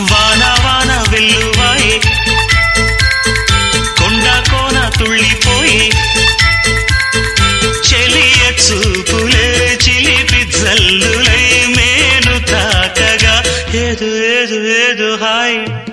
వాన వాన వెల్లువాయే. కొండ కోన తుళ్ళిపోయి. చెలియ చూపులే చిలిపి జల్లులై మేను తాకగా. ఏదు ఏదు ఏదు హాయ్.